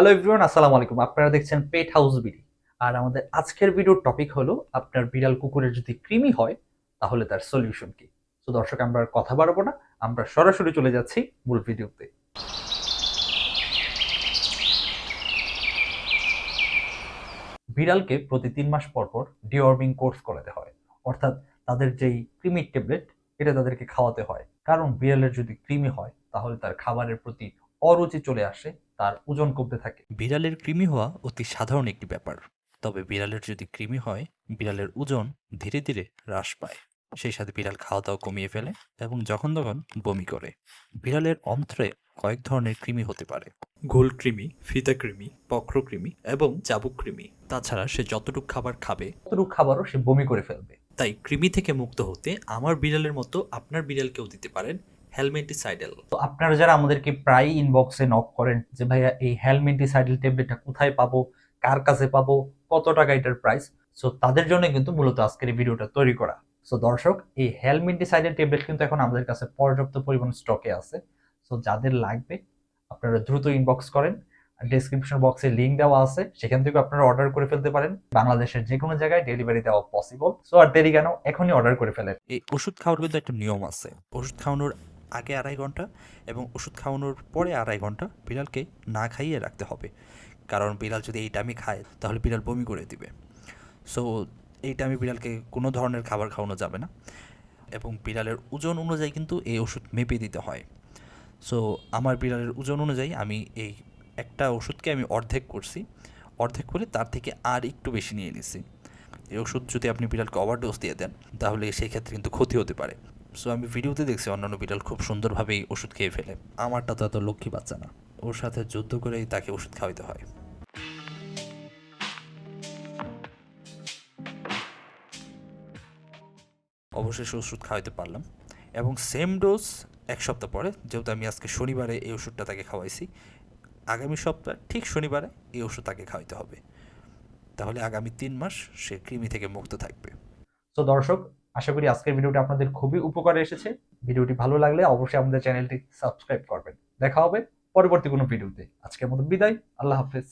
Hello everyone আসসালামু আলাইকুম। আপনারা দেখছেন পেট হাউস বিডি আর আমাদের আজকের ভিডিওর টপিক হলো আপনার বিড়াল কুকুরের যদি কৃমি হয়, তাহলে তার সলিউশন কি? তো দর্শক, আমরা আর কথা বাড়াবো না। আমরা সরাসরি চলে যাচ্ছি মূল ভিডিওতে বিড়ালকে প্রতি তিন মাস পর পর ডিওয়ার্মিং কোর্স করাতে হয়। অর্থাৎ তাদের যেই কৃমির ট্যাবলেট এটা তাদেরকে খাওয়াতে হয়। কারণ বিড়ালের যদি কৃমি হয়, তাহলে তার খাবারের প্রতি অরুচি চলে আসে। তার ওজন কমতে থাকে। বিড়ালের কৃমি হওয়া অতি সাধারণ একটি ব্যাপার। তবে বিড়ালের যদি কৃমি হয় বিড়ালের ওজন ধীরে ধীরে হ্রাস পায়। সেই সাথে বিড়াল খাওয়া দাওয়া কমিয়ে ফেলে এবং যখন তখন বমি করে। বিড়ালের অন্ত্রে কয়েক ধরনের কৃমি হতে পারে। গোল কৃমি ফিতা কৃমি পক্রকৃমি এবং চাবুক কৃমি। তাছাড়া সে যতটুকু খাবার খাবে ততটুকু খাবারও সে বমি করে ফেলবে। তাই কৃমি থেকে মুক্ত হতে আমার বিড়ালের মতো আপনার বিড়ালকেও দিতে পারেন হেলমেন্টিসাইডেল তো আপনারা যারা আমাদেরকে প্রায় ইনবক্সে নক করেন যে ভাইয়া এই হেলমেন্টিসাইডেল ট্যাবলেটটা কোথায় পাবো? কার কাছে পাবো? কত টাকা এটার প্রাইস সো তাদের জন্য কিন্তু মূলত আজকের এই ভিডিওটা তৈরি করা। সো দর্শক এই হেলমেন্টিসাইডেল ট্যাবলেট কিন্তু এখন আমাদের কাছে পর্যাপ্ত পরিমাণ স্টকে আছে। সো যাদের লাগবে আপনারা দ্রুত ইনবক্স করেন। ডেসক্রিপশন বক্সে লিংক দেওয়া আছে। সেখান থেকে আপনারা অর্ডার করে ফেলতে পারেন। বাংলাদেশের যে কোনো জায়গায় ডেলিভারি দেওয়া পসিবল সো আর দেরি কেন এখনই অর্ডার করে ফেলেন। এই ওষুধ খাওয়ার কিন্তু একটা নিয়ম আছে। ওষুধ খাওয়ানোর আগে আড়াই ঘণ্টা এবং ওষুধ খাওয়ানোর পরে আড়াই ঘণ্টা বিড়ালকে না খাইয়ে রাখতে হবে। কারণ বিড়াল যদি এই টাইমে খায়, তাহলে বিড়াল বমি করে দিবে। সো এই টাইমে বিড়ালকে কোনো ধরনের খাবার খাওয়ানো যাবে না এবং বিড়ালের ওজন অনুযায়ী কিন্তু এই ওষুধ মেপে দিতে হয়। সো আমার বিড়ালের ওজন অনুযায়ী আমি এই একটা ওষুধকে আমি অর্ধেক করছি। অর্ধেক করে তার থেকে আর একটু বেশি নিয়ে নিছি। এই ওষুধ যদি আপনি বিড়ালকে ওভারডোজ দিয়ে দেন, তাহলে সেই ক্ষেত্রে কিন্তু ক্ষতি হতে পারে। সো আমি ভিডিওতে দেখছি অন্যান্য বিড়াল খুব সুন্দরভাবে ওষুধ খেয়ে ফেলে। আমারটা তো এত লক্ষ্মী বাচ্চা না। ওর সাথে যুদ্ধ করেই তাকে ওষুধ খাওয়াইতে হয়। অবশেষে ওষুধ খাওয়াইতে পারলাম। এবং সেম ডোজ এক সপ্তাহ পরে, যেহেতু আমি আজকে শনিবারে এই ওষুধটা তাকে খাওয়াইছি, আগামী সপ্তাহ ঠিক শনিবারে এই ওষুধ তাকে খাওয়াইতে হবে। তাহলে আগামী তিন মাস সে কৃমি থেকে মুক্ত থাকবে। তো দর্শক আশা করি আজকের ভিডিওটি আপনাদের খুবই উপকারে এসেছে। ভিডিওটি ভালো লাগলে অবশ্যই আমাদের চ্যানেলটি সাবস্ক্রাইব করবেন। দেখা হবে পরবর্তী কোনো ভিডিওতে। আজকের মতো বিদায়। আল্লাহ হাফেজ।